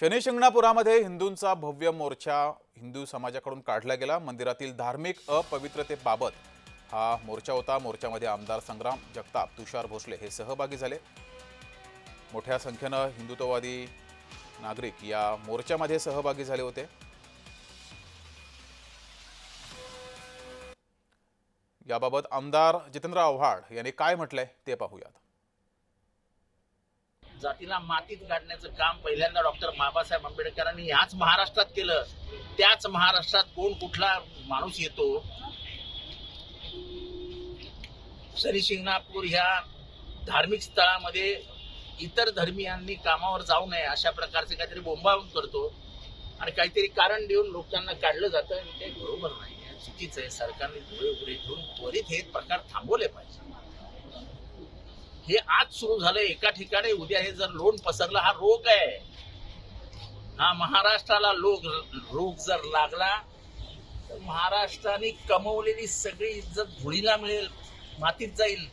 शनिशिंगणापुरामध्ये हिंदूंचा भव्य मोर्चा हिंदू समाजाकडून काढला गेला. मंदिरातील धार्मिक अपवित्रतेबाबत हा मोर्चा होता. मोर्चामध्ये आमदार संग्राम जगताप तुषार भोसले हे सहभागी झाले. मोठ्या संख्येनं हिंदुत्ववादी नागरिक या मोर्चामध्ये सहभागी झाले होते. याबाबत आमदार जितेंद्र आव्हाड यांनी काय म्हटलंय ते पाहूयात. जातीला मातीत गाडण्याचं काम पहिल्यांदा डॉक्टर बाबासाहेब आंबेडकरांनी ह्याच महाराष्ट्रात केलं. त्याच महाराष्ट्रात कोण कुठला माणूस येतो? शनी शिंगणापूर ह्या धार्मिक स्थळामध्ये इतर धर्मियांनी कामावर जाऊ नये अशा प्रकारचे काहीतरी बोंबावून करतो. आणि काहीतरी कारण देऊन लोकांना काढलं जातं आणि ते बरोबर नाही आहे, चुकीचं आहे. सरकारने डोळे उघडे ठेवून त्वरित हे प्रकार थांबवले पाहिजे. हे आज सुरू झालं एका ठिकाणी उद्या हे जर लोण पसरलं हा रोग आहे. हा महाराष्ट्राला लोक रोग जर लागला तर महाराष्ट्राने कमवलेली सगळी इज्जत धुळीला मिळेल मातीत जाईल.